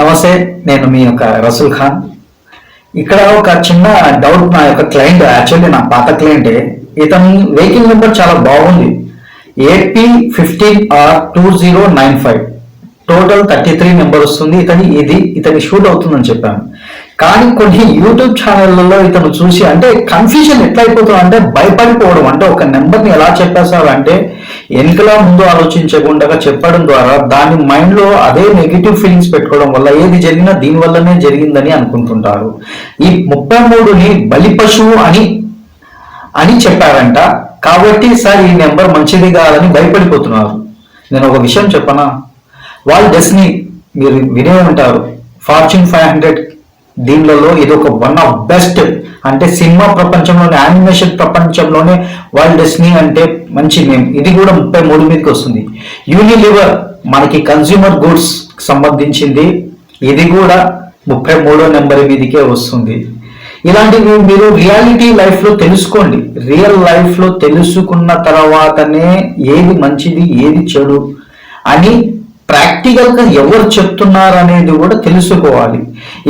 నమస్తే నేను మీ యొక్క రసూల్ ఖాన్. ఇక్కడ ఒక చిన్న డౌట్ నా యొక్క క్లయింట్ యాక్చువల్లీ నా పాత క్లయింటే ఇతని వెహికల్ నెంబర్ చాలా బాగుంది. AP fifteen R two zero nine five total thirty three number వస్తుంది. ఇతని ఇది ఇతని షూట్ అవుతుందని చెప్పాను. కానీ కొన్ని యూట్యూబ్ ఛానళ్ళలో ఇతను చూసి అంటే కన్ఫ్యూజన్ ఎట్లయిపోతుంది అంటే భయపడిపోవడం. అంటే ఒక నెంబర్ని ఎలా చెప్పేశారు అంటే ఎన్నికలా ముందు ఆలోచించకుండా చెప్పడం ద్వారా దాని మైండ్లో అదే నెగిటివ్ ఫీలింగ్స్ పెట్టుకోవడం వల్ల ఏది జరిగినా దీనివల్లనే జరిగిందని అనుకుంటుంటారు. ఈ ముప్పై మూడుని బలి పశువు అని అని చెప్పారంట. కాబట్టి సార్ ఈ నెంబర్ మంచిది కాదని భయపడిపోతున్నారు. నేను ఒక విషయం చెప్పనా? వాళ్ళ డెస్ని మీరు వినే ఉంటారు. ఫార్చ్యూన్ ఫైవ్ హండ్రెడ్ దీనిలలో ఇది ఒక వన్ ఆఫ్ బెస్ట్ అంటే సినిమా ప్రపంచంలోనే యానిమేషన్ ప్రపంచంలోనే వరల్డ్ డెస్నీ అంటే మంచి నేమ్ ఇది కూడా ముప్పై మూడు మీదకి వస్తుంది. యూనిలివర్ మనకి కన్స్యూమర్ గూడ్స్ సంబంధించింది. ఇది కూడా ముప్పై మూడో నెంబర్ మీదకే వస్తుంది. ఇలాంటివి మీరు రియాలిటీ లైఫ్లో తెలుసుకోండి. రియల్ లైఫ్లో తెలుసుకున్న తర్వాతనే ఏది మంచిది ఏది చెడు అని ప్రాక్టికల్గా ఎవరు చెప్తున్నారు అనేది కూడా తెలుసుకోవాలి.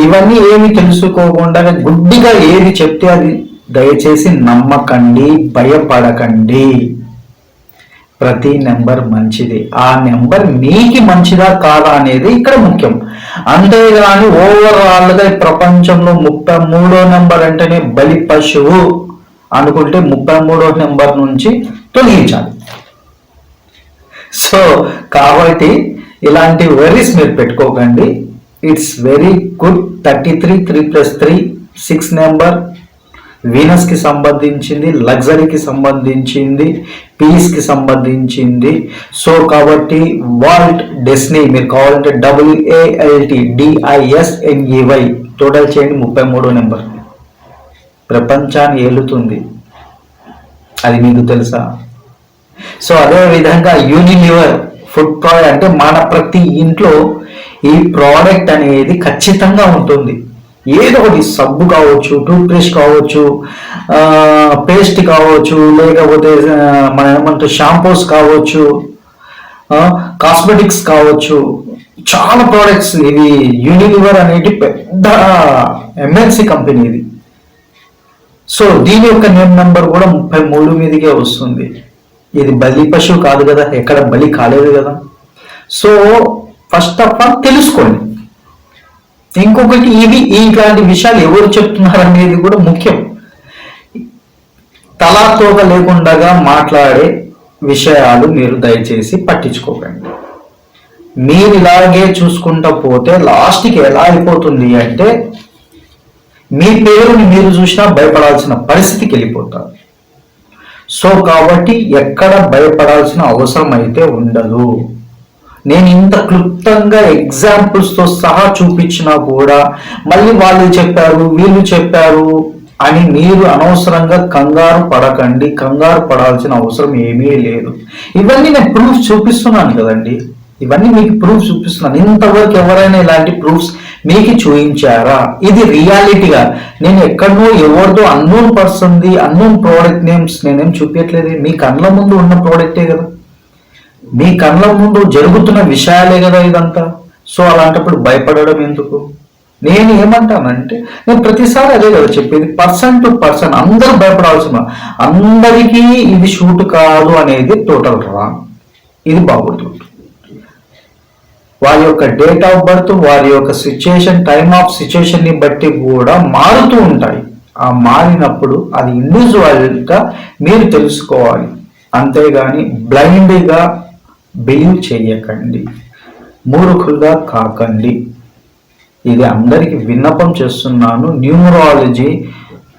ఇవన్నీ ఏమి తెలుసుకోకుండా గుడ్డిగా ఏది చెప్తే అది దయచేసి నమ్మకండి భయపడకండి. ప్రతి నెంబర్ మంచిది. ఆ నెంబర్ మీకు మంచిదా కాదా అనేది ఇక్కడ ముఖ్యం. అంతేగాని ఓవరాల్గా ఈ ప్రపంచంలో ముప్పై మూడో నెంబర్ అంటేనే బలి పశువు అనుకుంటే ముప్పై మూడో నెంబర్ నుంచి తొలగించాలి. సో కాబట్టి ఇలాంటి వెరీస్ మీరు పెట్టుకోకండి. It's very good thirty three three plus three six number వీనస్కి సంబంధించింది లగ్జరీకి సంబంధించింది పీస్కి సంబంధించింది. సో కాబట్టి వాల్ట్ డెస్నీ మీరు కావాలంటే డబ్ల్యూఏఎల్టి డిఐఎస్ఎన్ఈవై టోటల్ చేయండి ముప్పై మూడో నెంబర్ ప్రపంచాన్ని ఏలుతుంది. అది మీకు తెలుసా? సో అదే విధంగా యూనిలివర్ ఫుడ్ ప్రోడక్ట్ అంటే మన ప్రతి ఇంట్లో ఈ ప్రోడక్ట్ అనేది ఖచ్చితంగా ఉంటుంది. ఏదో ఒకటి సబ్బు కావచ్చు టూత్ కావచ్చు పేస్ట్ కావచ్చు లేకపోతే మన ఏమంటే షాంపూస్ కావచ్చు కాస్మెటిక్స్ కావచ్చు. చాలా ప్రోడక్ట్స్ ఇవి యూనిలివర్ అనేది పెద్ద ఎంఎన్సీ కంపెనీ ఇది సో దీని యొక్క నేమ్ నెంబర్ కూడా ముప్పై మూడు మీదకే వస్తుంది. ఇది బలి పశువు కాదు కదా ఎక్కడ బలి కాలేదు కదా. సో ఫస్ట్ ఆఫ్ ఆల్ తెలుసుకోండి. ఇంకొకటి ఇవి ఇట్లాంటి విషయాలు ఎవరు చెప్తున్నారు అనేది కూడా ముఖ్యం. తలాతోక లేకుండా మాట్లాడే విషయాలు మీరు దయచేసి పట్టించుకోకండి. మీరు ఇలాగే చూసుకుంటా పోతే లాస్ట్కి ఎలా అయిపోతుంది అంటే మీ పేరుని మీరు చూసినా భయపడాల్సిన పరిస్థితికి వెళ్ళిపోతారు. సో కాబట్టి ఎక్కడ భయపడాల్సిన అవసరం అయితే ఉండదు. నేను ఇంత క్లుప్తంగా ఎగ్జాంపుల్స్తో సహా చూపించినా కూడా మళ్ళీ వాళ్ళు చెప్పారు వీళ్ళు చెప్పారు అని మీరు అనవసరంగా కంగారు పడకండి. కంగారు పడాల్సిన అవసరం ఏమీ లేదు. ఇవన్నీ నేను ప్రూఫ్ చూపిస్తున్నాను కదండి. ఇవన్నీ మీకు ప్రూఫ్ చూపిస్తున్నాను. ఇంతవరకు ఎవరైనా ఇలాంటి ప్రూఫ్స్ మీకు చూపించారా? ఇది రియాలిటీగా నేను ఎక్కడో ఎవరిదో అన్నోన్ పర్సన్ది అన్నోన్ ప్రోడక్ట్ నేమ్స్ నేనేం చూపించట్లేదు. మీ కళ్ళ ముందు ఉన్న ప్రోడక్టే కదా? మీ కళ్ళ ముందు జరుగుతున్న విషయాలే కదా ఇదంతా. సో అలాంటప్పుడు భయపడడం ఎందుకు? నేను ఏమంటానంటే నేను ప్రతిసారి అదే కదా చెప్పేది. పర్సన్ టు పర్సన్ అందరూ భయపడాల్సిన అందరికీ ఇది షూట్ కాదు అనేది టోటల్ రా ఇది బాగుంటుంది వారి యొక్క డేట్ ఆఫ్ బర్త్ వారి యొక్క సిచ్యుయేషన్ టైమ్ ఆఫ్ సిచ్యుయేషన్ని బట్టి కూడా మారుతూ ఉంటాయి. ఆ మారినప్పుడు అది ఇండివిజువల్గా మీరు తెలుసుకోవాలి. అంతేగాని బ్లైండ్గా బిలీవ్ చేయకండి. మూర్ఖులుగా కాకండి. ఇది అందరికీ విన్నపం చేస్తున్నాను. న్యూమరాలజీ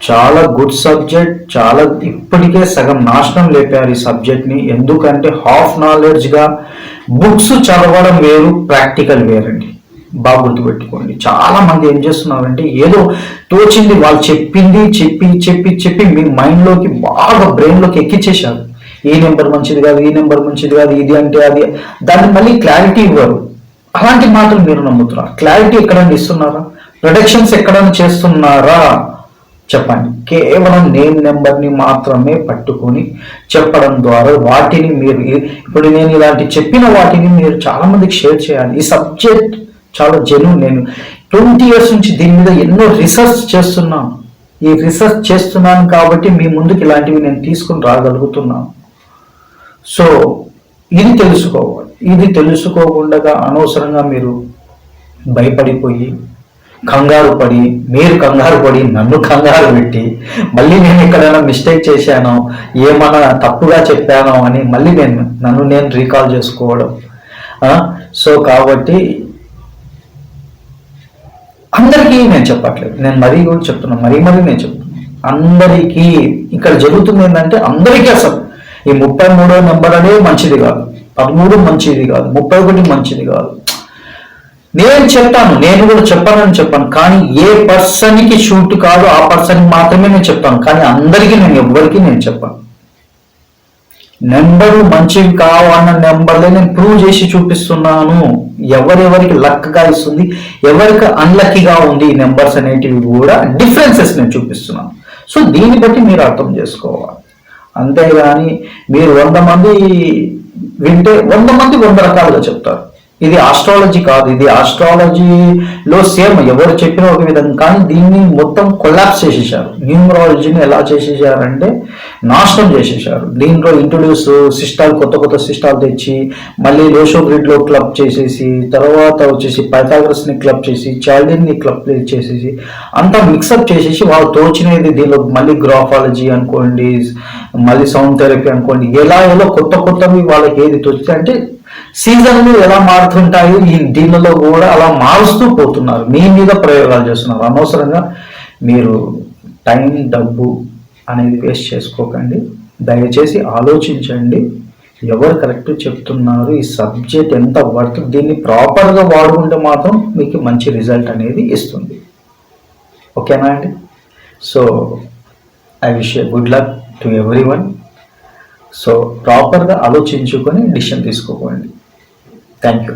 చాలా గుడ్ సబ్జెక్ట్ చాలా ఇప్పటికే సగం నాశనం లేపారు ఈ సబ్జెక్ట్ని. ఎందుకంటే హాఫ్ నాలెడ్జ్గా బుక్స్ చదవడం వేరు ప్రాక్టికల్ వేరండి. బాగా గుర్తుపెట్టుకోండి. చాలా మంది ఏం చేస్తున్నారంటే ఏదో తోచింది వాళ్ళు చెప్పింది చెప్పి చెప్పి చెప్పి మీ మైండ్లోకి బాగా బ్రెయిన్లోకి ఎక్కిచ్చేశారు. ఈ నెంబర్ మంచిది కాదు ఈ నెంబర్ మంచిది కాదు ఇది అంటే అది. దాన్ని మళ్ళీ క్లారిటీ ఇవ్వరు. అలాంటి మాటలు మీరు నమ్ముతున్నారా? క్లారిటీ ఎక్కడైనా ఇస్తున్నారా? ప్రొడక్షన్స్ ఎక్కడైనా చేస్తున్నారా? చెప్పండి. కేవలం నేమ్ నెంబర్ని మాత్రమే పట్టుకొని చెప్పడం ద్వారా వాటిని మీరు ఇప్పుడు నేను ఇలాంటి చెప్పిన వాటిని మీరు చాలామందికి షేర్ చేయాలి. ఈ సబ్జెక్ట్ చాలా జెన్యున్ నేను ట్వంటీ ఇయర్స్ నుంచి దీని మీద ఎన్నో రీసెర్చ్ చేస్తున్నాను. ఈ రీసెర్చ్ చేస్తున్నాను కాబట్టి మీ ముందుకు ఇలాంటివి నేను తీసుకుని రాగలుగుతున్నాను. సో ఇది తెలుసుకోవాలి. ఇది తెలుసుకోకుండా అనవసరంగా మీరు భయపడిపోయి కంగారు పడి మీరు కంగారు పడి నన్ను కంగారు పెట్టి మళ్ళీ నేను ఎక్కడైనా మిస్టేక్ చేశానో ఏమైనా తప్పుగా చెప్పానో అని మళ్ళీ నేను నన్ను నేను రీకాల్ చేసుకోవడం. ఆ, సో కాబట్టి అందరికీ నేను చెప్పట్లేదు. నేను మరీ కూడా చెప్తున్నా మరీ మరీ నేను చెప్తున్నా. అందరికీ ఇక్కడ జరుగుతుంది ఏంటంటే అందరికీ అసలు. ఈ ముప్పై మూడో నెంబర్ అనేది మంచిది కాదు. పదమూడు మంచిది కాదు. ముప్పై ఒకటి మంచిది కాదు. నేను చెప్తాను నేను కూడా చెప్పానని చెప్పాను. కానీ ఏ పర్సన్కి షూట్ కాదు ఆ పర్సన్కి మాత్రమే నేను చెప్తాను. కానీ అందరికీ నేను ఎవ్వరికి నేను చెప్పాను. నెంబరు మంచివి కావన్న నెంబర్లే నేను ప్రూవ్ చేసి చూపిస్తున్నాను. ఎవరెవరికి లక్గా ఇస్తుంది ఎవరికి అన్లక్కీగా ఉంది ఈ నెంబర్స్ అనేటివి కూడా డిఫరెన్సెస్ నేను చూపిస్తున్నాను. సో దీన్ని బట్టి మీరు అర్థం చేసుకోవాలి. అంతేగాని మీరు వంద మంది వింటే వంద మంది వంద రకాలుగా చెప్తారు. ఇది ఆస్ట్రాలజీ కాదు ఇది ఆస్ట్రాలజీలో సేమ్ ఎవరు చెప్పిన ఒక విధంగా. కానీ దీన్ని మొత్తం కొలాప్స్ చేసేసారు న్యూమరాలజీని ఎలా చేసేసారంటే నాశనం చేసేసారు దీంట్లో ఇంట్రొడ్యూస్ సిస్టాలు కొత్త కొత్త సిస్టాలు తెచ్చి మళ్ళీ లోషో గ్రిడ్లో క్లబ్ చేసేసి తర్వాత వచ్చేసి పైథాగ్రస్ని క్లబ్ చేసి చాల్డిన్ని క్లబ్ చేసేసి అంతా మిక్సప్ చేసేసి వాళ్ళు తోచినది దీనిలో మళ్ళీ గ్రాఫాలజీ అనుకోండి మళ్ళీ సౌండ్ థెరపీ అనుకోండి ఎలా ఎలా కొత్త కొత్తవి వాళ్ళకి ఏది తోచితే అంటే సీజన్లు ఎలా మారుతుంటాయో ఈ దీనిలో కూడా అలా మారుస్తూ పోతున్నారు. మీ మీద ప్రయోగాలు చేస్తున్నారు. అనవసరంగా మీరు టైం డబ్బు అనేది వేస్ట్ చేసుకోకండి. దయచేసి ఆలోచించండి. ఎవరు కరెక్ట్ చెప్తున్నారు? ఈ సబ్జెక్ట్ ఎంత వర్త్? దీన్ని ప్రాపర్గా వాడుకుంటే మాత్రం మీకు మంచి రిజల్ట్ అనేది ఇస్తుంది. ఓకేనా అండి? So I wish good luck to every one so ప్రాపర్గా ఆలోచించుకొని డిసిషన్ తీసుకోకండి. Thank you